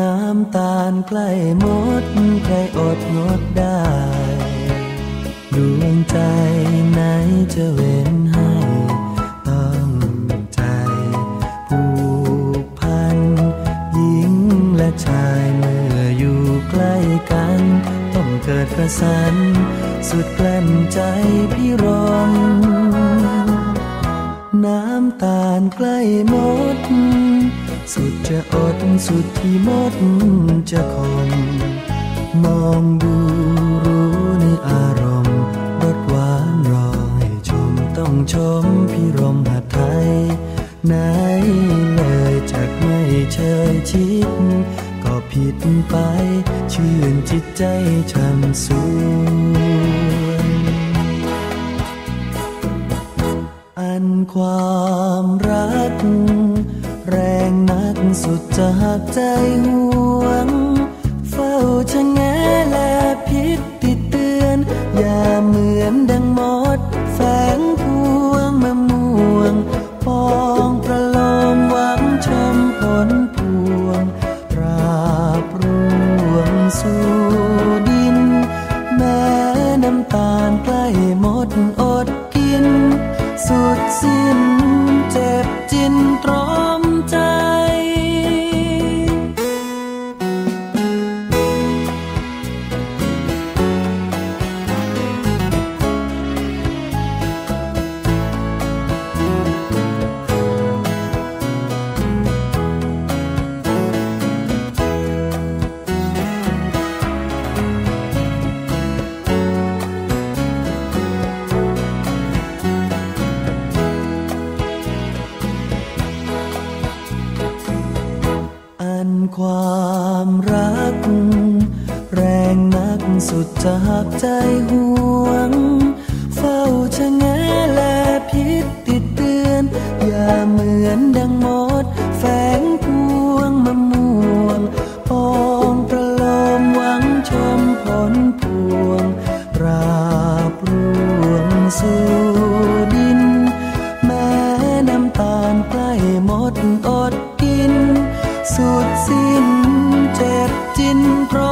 น้ำตาลใกล้หมดใครอดงดได้ ดวงใจไหนจะเว้นให้ ต้องใจผูกพันหญิงและชายเมื่ออยู่ใกล้กัน ต้องเกิดกระสัน สุดกลั้นใจพี่รองน้ำตาลใกล้หมด สุดจะอดสุดที่มดจะคงมองดูรู้ในอารมณ์รสหวานรอให้ชมต้องชมพี่รมหัดไทยไหนเลยจากไม่เชยชิดก็ผิดไป ชื่นจิตใจช่ำสวยอันความรัก สุดจะหักใจห่วง เฝ้าชะแงและพิษติดเตือน อย่าเหมือนดังมดแฝงพวงมะม่วง ปองประโลมหวังชมผลพวงปราบรวงสู่ดิน แม้น้ำตาลใกล้หมดอดกิน สุดสิ้นเจ็บจินตรอ ความรัก แรงนักสุดจะหักใจห่วง เฝ้าชะแงและพิษติดเตือน อย่าเหมือนดังมดแฝงพวงมะม่วงปองประโลมหวังชมผลพวงปราบรวงสู่ดิน แม้น้ำตาลใกล้หมดอดกิน สุดสิ้น จ็บจินเพราะ